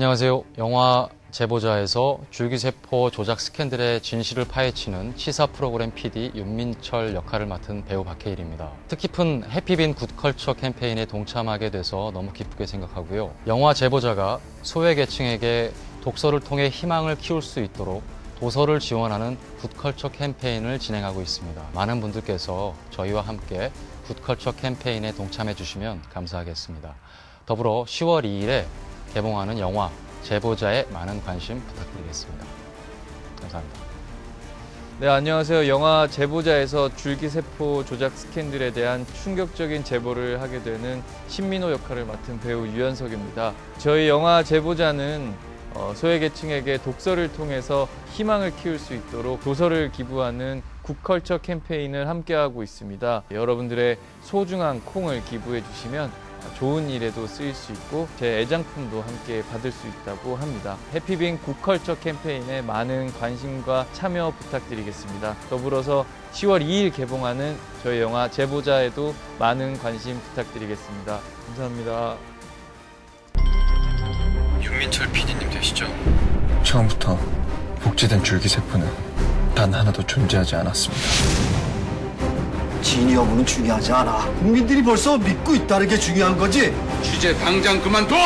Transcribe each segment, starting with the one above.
안녕하세요. 영화 제보자에서 줄기세포 조작 스캔들의 진실을 파헤치는 시사 프로그램 PD 윤민철 역할을 맡은 배우 박해일입니다. 뜻깊은 해피빈 굿컬처 캠페인에 동참하게 돼서 너무 기쁘게 생각하고요. 영화 제보자가 소외계층에게 독서를 통해 희망을 키울 수 있도록 도서를 지원하는 굿컬처 캠페인을 진행하고 있습니다. 많은 분들께서 저희와 함께 굿컬처 캠페인에 동참해 주시면 감사하겠습니다. 더불어 10월 2일에 개봉하는 영화 제보자에 많은 관심 부탁드리겠습니다. 감사합니다. 네, 안녕하세요. 영화 제보자에서 줄기세포 조작 스캔들에 대한 충격적인 제보를 하게 되는 신민호 역할을 맡은 배우 유연석입니다. 저희 영화 제보자는 어, 소외계층에게 독서를 통해서 희망을 키울 수 있도록 도서를 기부하는 굿컬처 캠페인을 함께하고 있습니다. 여러분들의 소중한 콩을 기부해 주시면 좋은 일에도 쓰일 수 있고 제 애장품도 함께 받을 수 있다고 합니다. 해피빈 굿컬처 캠페인에 많은 관심과 참여 부탁드리겠습니다. 더불어서 10월 2일 개봉하는 저희 영화 제보자에도 많은 관심 부탁드리겠습니다. 감사합니다. 윤민철 PD님 되시죠? 처음부터 복제된 줄기세포는 단 하나도 존재하지 않았습니다. 진위 여부는 중요하지 않아. 국민들이 벌써 믿고 있다는 게 중요한 거지. 취재 당장 그만둬!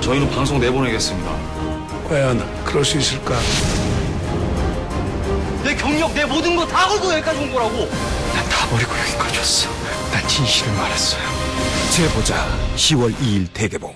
저희는 방송 내보내겠습니다. 과연 그럴 수 있을까? 내 경력, 내 모든 거 다 걸고 여기까지 온 거라고. 난 다 버리고 여기까지 왔어. 난 진실을 말했어요. 제보자 10월 2일 대개봉